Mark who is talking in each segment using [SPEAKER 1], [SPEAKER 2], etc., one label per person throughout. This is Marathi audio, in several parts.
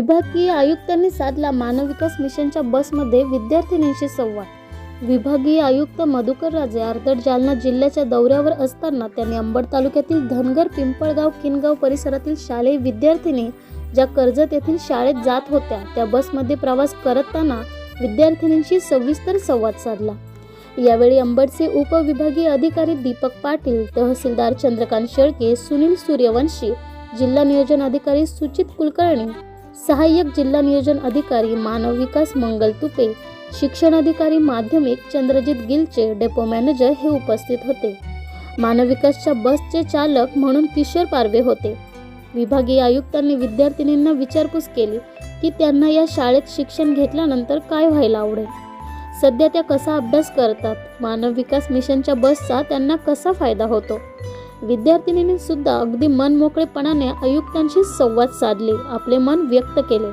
[SPEAKER 1] विभागीय आयुक्तांनी साधला मानव विकास मिशनच्या बसमध्ये विद्यार्थिनींशी संवाद. विभागीय आयुक्त मधुकर राजे आर्दड जालना जिल्ह्याच्या दौऱ्यावर असताना त्यांनी अंबड तालुक्यातील धनगर पिंपळगाव किनगाव परिसरातील शालेय विद्यार्थिनी ज्या कर्जत येथील शाळेत जात होत्या त्या बसमध्ये प्रवास करताना विद्यार्थिनींशी सविस्तर संवाद साधला. यावेळी अंबडचे उपविभागीय अधिकारी दीपक पाटील तहसीलदार चंद्रकांत शेळके सुनील सूर्यवंशी जिल्हा नियोजन अधिकारी सुचित कुलकर्णी सहाय्यक जिल्हा नियोजन अधिकारी मानव विकास मंगल तुपे शिक्षण अधिकारी माध्यमिक चंद्रजित गिलचे डेपो मॅनेजर हे उपस्थित होते. मानव विकासच्या बसचे चालक म्हणून किशोर पारवे होते. विभागीय आयुक्तांनी विद्यार्थिनींना विचारपूस केली की त्यांना या शाळेत शिक्षण घेतल्यानंतर काय व्हायला आवडेल? सध्या त्या कसा अभ्यास करतात? मानव विकास मिशनच्या बसचा त्यांना कसा फायदा होतो? विद्यार्थिनीने सुद्धा अगदी मन मोकळेपणाने आयुक्तांशी संवाद साधले. आपले मन व्यक्त केले.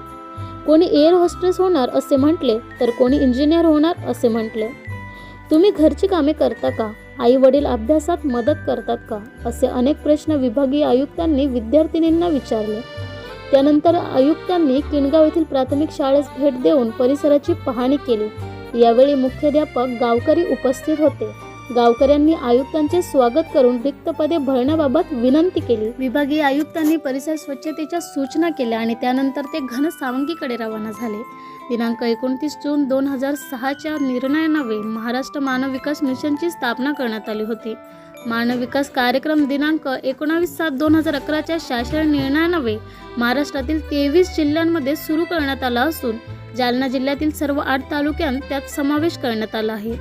[SPEAKER 1] कोणी एअर होस्टेस होणार असे म्हटले तर कोणी इंजिनियर होणार असे म्हटले. तुम्ही घरची कामे करता का? आई वडील अभ्यासात मदत करतात का? असे अनेक प्रश्न विभागीय आयुक्तांनी विद्यार्थिनींना विचारले. त्यानंतर आयुक्तांनी किनगाव येथील प्राथमिक शाळेस भेट देऊन परिसराची पाहणी केली. यावेळी मुख्याध्यापक गावकरी उपस्थित होते. गावकऱ्यांनी आयुक्तांचे स्वागत करून रिक्त पदे भरण्याबाबत विनंती केली. विभागीय आयुक्तांनी परिसर स्वच्छतेच्या सूचना केल्या आणि त्यानंतर ते घन सावंगीकडे रवाना झाले. दिनांक एकोणतीस जून दोन हजार सहाच्या निर्णयानावे महाराष्ट्र मानव विकास मिशनची स्थापना करण्यात आली होती. मानव विकास कार्यक्रम दिनांक एकोणावीस सात दोन हजार अकराच्या शासन निर्णयान्वये महाराष्ट्रातील तेवीस जिल्ह्यांमध्ये सुरू करण्यात आला असून जालना जिल्ह्यातील सर्व आठ तालुक्यांत त्यात समावेश करण्यात आला आहे.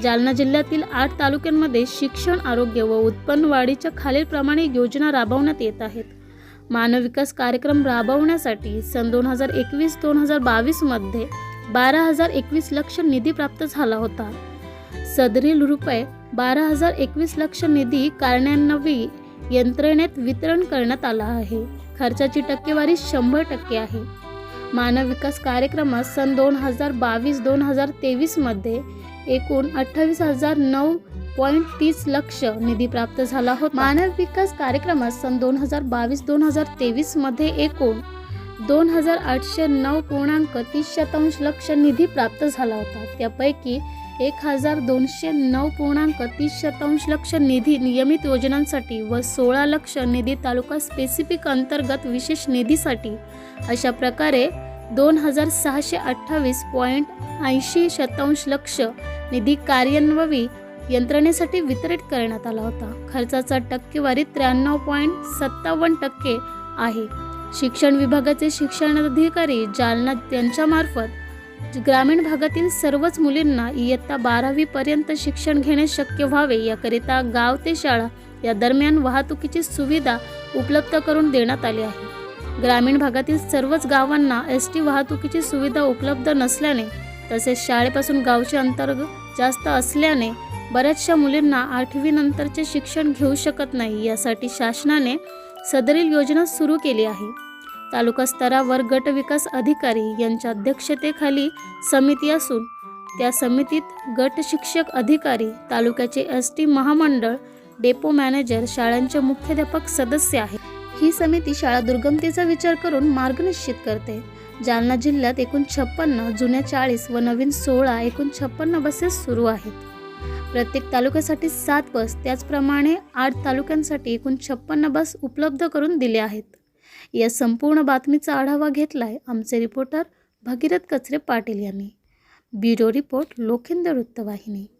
[SPEAKER 1] जालना जिल्ह्यातील आठ तालुक्यांमध्ये शिक्षण आरोग्य व उत्पन्न वाढीच्या खालीलप्रमाणे योजना राबवण्यात येत आहेत. मानव विकास कार्यक्रम राबवण्यासाठी सन दोन हजार एकवीस दोन हजार बावीसमध्ये बारा हजार एकवीस लक्ष निधी प्राप्त झाला होता. सदरील रुपये बारा हजार एकवीस लक्ष निधी कार्यान्वयी यंत्रणेत वितरण करण्यात आला आहे. खर्चाची टक्केवारी शंभर टक्के आहे. मानव विकास कार्यक्रमात सन दोन हजार बावीस दोन हजार तेवीसमध्ये एकूण अठ्ठावीस हजार नऊ पॉईंट तीस लक्ष निधी प्राप्त झाला होता. मानव विकास कार्यक्रमात सन दोन हजार बावीस दोन हजार तेवीसमध्ये एकूण दोन हजार आठशे नऊ पूर्णांक तीस शतांश लक्ष निधी प्राप्त झाला होता. त्यापैकी एक हजार दोनशे नऊ पूर्णांक तीस शतांश लक्ष निधी नियमित योजनांसाठी व सोळा लक्ष निधी तालुका स्पेसिफिक अंतर्गत विशेष निधीसाठी अशा प्रकारे दोन हजार सहाशे अठ्ठावीस पॉईंट ऐंशी शतांश लक्ष निधी कार्यान्वयी यंत्रणेसाठी वितरित करण्यात आला होता. खर्चाचा टक्केवारी त्र्याण्णव पॉईंट सत्तावन्न टक्के आहे. शिक्षण विभागाचे शिक्षणाधिकारी जालना यांच्यामार्फत ग्रामीण भागातील सर्वच मुलींना इयत्ता बारावीपर्यंत शिक्षण घेणे शक्य व्हावे याकरिता गाव ते शाळा या दरम्यान वाहतुकीची सुविधा उपलब्ध करून देण्यात आली आहे. ग्रामीण भागातील सर्वच गावांना एस टी वाहतुकीची सुविधा उपलब्ध नसल्याने तसेच शाळेपासून गावचे अंतर्गत जास्त असल्याने बऱ्याचशा मुलींना आठवीनंतरचे शिक्षण घेऊ शकत नाही यासाठी शासनाने सदरील योजना सुरू केली आहे. तालुका स्तरावर गट विकास अधिकारी यांच्या अध्यक्षतेखाली समिती असून त्या समितीत गट शिक्षक अधिकारी तालुक्याचे एस टी महामंडळ डेपो मॅनेजर शाळांचे मुख्याध्यापक सदस्य आहेत. ही समिती शाळा दुर्गमतेचा विचार करून मार्ग निश्चित करते. जालना जिल्ह्यात एकूण छप्पन्न जुन्या चाळीस व नवीन सोळा एकूण छप्पन्न बसेस सुरू आहेत. प्रत्येक तालुक्यासाठी सात बस त्याचप्रमाणे आठ तालुक्यांसाठी एकूण छप्पन्न बस उपलब्ध करून दिल्या आहेत. या संपूर्ण बातमीचा आढावा घेतलाय आमचे रिपोर्टर भगीरथ कचरे पाटील यांनी. ब्युरो रिपोर्ट लोखिंद वृत्तवाहिनी.